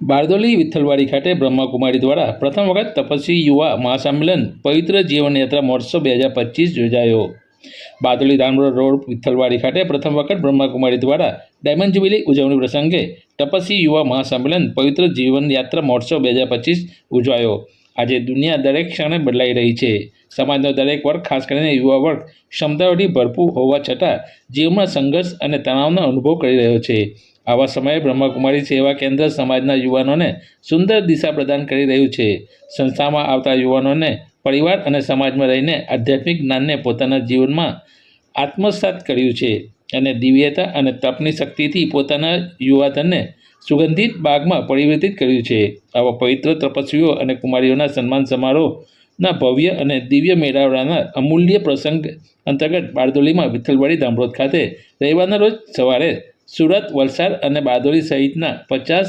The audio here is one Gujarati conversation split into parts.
બારદોલી વિઠ્ઠલવાડી ખાતે બ્રહ્માકુમારી દ્વારા પ્રથમ વખત તપસ્વી યુવા મહાસંમેલન પવિત્ર જીવનયાત્રા મહોત્સવ બે હજાર પચીસ યોજાયો. બારદોલી ધામરોડ રોડ વિઠ્ઠલવાડી ખાતે પ્રથમ વખત બ્રહ્માકુમારી દ્વારા ડાયમંડ જ્યુબિલી ઉજવણી પ્રસંગે તપસ્વી યુવા મહાસંમેલન પવિત્ર જીવનયાત્રા મહોત્સવ બે હજાર પચીસ ઉજવાયો. આજે દુનિયા દરેક ક્ષણે બદલાઈ રહી છે. સમાજનો દરેક વર્ગ, ખાસ કરીને યુવા વર્ગ, ક્ષમતાઓથી ભરપૂર હોવા છતાં જીવનમાં સંઘર્ષ અને તણાવનો અનુભવ કરી રહ્યો છે. આવા સમયે બ્રહ્મકુમારી સેવા કેન્દ્ર સમાજના યુવાનોને સુંદર દિશા પ્રદાન કરી રહ્યું છે. સંસ્થામાં આવતા યુવાનોને પરિવાર અને સમાજમાં રહીને આધ્યાત્મિક જ્ઞાનને પોતાના જીવનમાં આત્મસાત કર્યું છે અને દિવ્યતા અને તપની શક્તિથી પોતાના યુવાધનને સુગંધિત બાગમાં પરિવર્તિત કર્યું છે. આવા પવિત્ર તપસ્વીઓ અને કુમારીઓના સન્માન સમારોહના ભવ્ય અને દિવ્ય મેળાવડાના અમૂલ્ય પ્રસંગ અંતર્ગત બારદોલીમાં વિઠ્ઠલવાડી ધામરોદ ખાતે રવિવારના રોજ સવારે સુરત, વલસાડ અને બારડોલી સહિતના પચાસ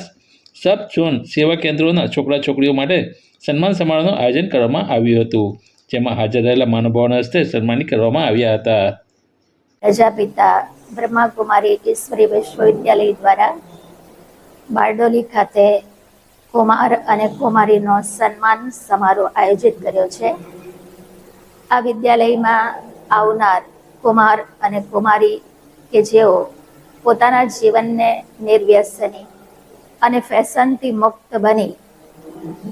સબ ઝોન સેવા કેન્દ્રોના છોકરા છોકરીઓ માટે સન્માન સમારોહનું આયોજન કરવામાં આવ્યું હતું, જેમાં હાજર રહેલા મહાનુભાવોના હસ્તે સન્માનિત કરવામાં આવ્યા હતા. પ્રજાપિતા બ્રહ્માકુમારી ઈશ્વરી વિશ્વવિદ્યાલય દ્વારા બારડોલી ખાતે કુમાર અને કુમારીનો સન્માન સમારોહ આયોજિત કર્યો છે. આ વિદ્યાલયમાં આવનાર કુમાર અને કુમારી કે જેઓ પોતાના જીવનને નિર્વ્યસની અને ફેશનથી મુક્ત બની.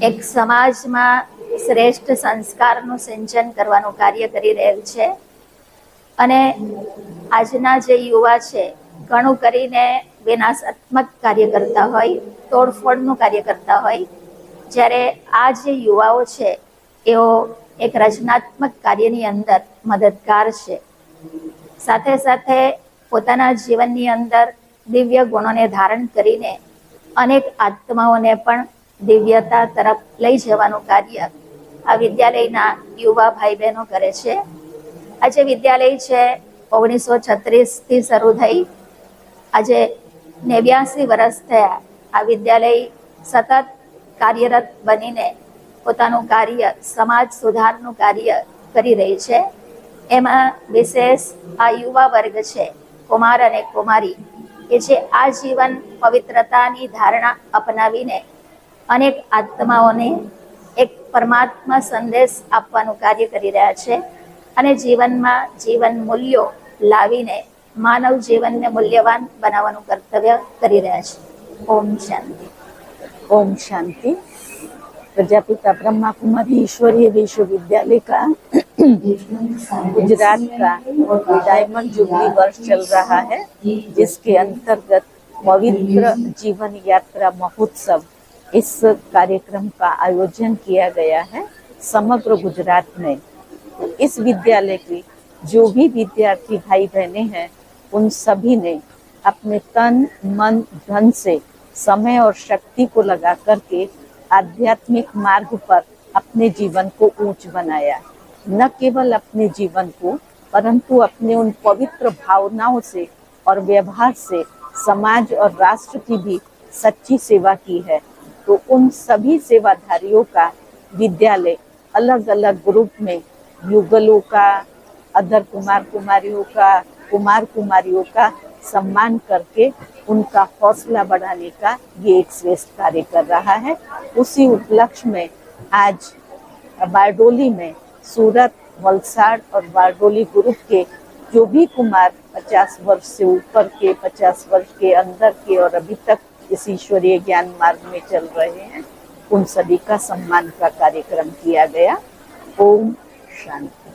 એક સમાજમાં શ્રેષ્ઠ સંસ્કારનું સિંચન કરવાનું કાર્ય કરી રહેલ છે. અને આજના જે યુવા છે, ઘણું કરીને વિનાશાત્મક કાર્ય કરતા હોય, તોડફોડનું કાર્ય કરતા હોય. જ્યારે આ જે યુવાઓ છે, એઓ એક રચનાત્મક કાર્યની અંદર મદદગાર છે. સાથે સાથે પોતાના જીવનની અંદર દિવ્ય ગુણોને ધારણ કરીને અનેક આત્માઓને પણ દિવ્યતા તરફ લઈ જવાનું કાર્ય આ વિદ્યાલયના યુવા ભાઈ બહેનો કરે છે. આજે વિદ્યાલય છે, ઓગણીસો છત્રીસથી શરૂ થઈ. આજે નેવ્યાસી વર્ષ થયા. આ વિદ્યાલય સતત કાર્યરત બનીને પોતાનું કાર્ય, સમાજ સુધારનું કાર્ય કરી રહી છે. એમાં વિશેષ આ યુવા વર્ગ છે. કુમાર અને કુમારી કે જે આ જીવન પવિત્રતાની ધારણા અપનાવીને અનેક આત્માઓને એક પરમાત્મા સંદેશ આપવાનું કાર્ય કરી રહ્યા છે અને જીવનમાં જીવન મૂલ્યો લાવીને માનવ જીવનને મૂલ્યવાન બનાવવાનું કર્તવ્ય કરી રહ્યા છે. ઓમ શાંતિ. ઓમ શાંતિ. प्रजापिता ब्रह्मा कुमारी ईश्वरीय विश्वविद्यालय का, गुजरात का डायमंड जुबली वर्ष चल रहा है, जिसके अंतर्गत पवित्र जीवन यात्रा महोत्सव इस कार्यक्रम का आयोजन किया गया है समग्र गुजरात में। इस विद्यालय की जो भी विद्यार्थी भाई बहने हैं, उन सभी ने अपने तन, मन, धन से समय और शक्ति को लगा करके आध्यात्मिक मार्ग पर अपने जीवन को ऊंच बनाया। न केवल अपने जीवन को, परंतु अपने उन पवित्र भावनाओं से और व्यवहार से समाज और राष्ट्र की भी सच्ची सेवा की है। तो उन सभी सेवाधारियों का विद्यालय अलग अलग ग्रुप में युगलों का, अदर कुमार कुमारियों का, कुमार कुमारियों का सम्मान करके उनका हौसला बढ़ाने का ये एक श्रेष्ठ कार्य कर रहा है। उसी उपलक्ष्य में आज बारडोली में सूरत, वलसाड़ और बारडोली ग्रुप के जो भी कुमार 50 वर्ष से ऊपर के 50 वर्ष के अंदर के और अभी तक इस ईश्वरीय ज्ञान मार्ग में चल रहे हैं, उन सभी का सम्मान का कार्यक्रम किया गया। ओम शांति।